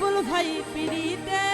বুলভাই পিড়িতে।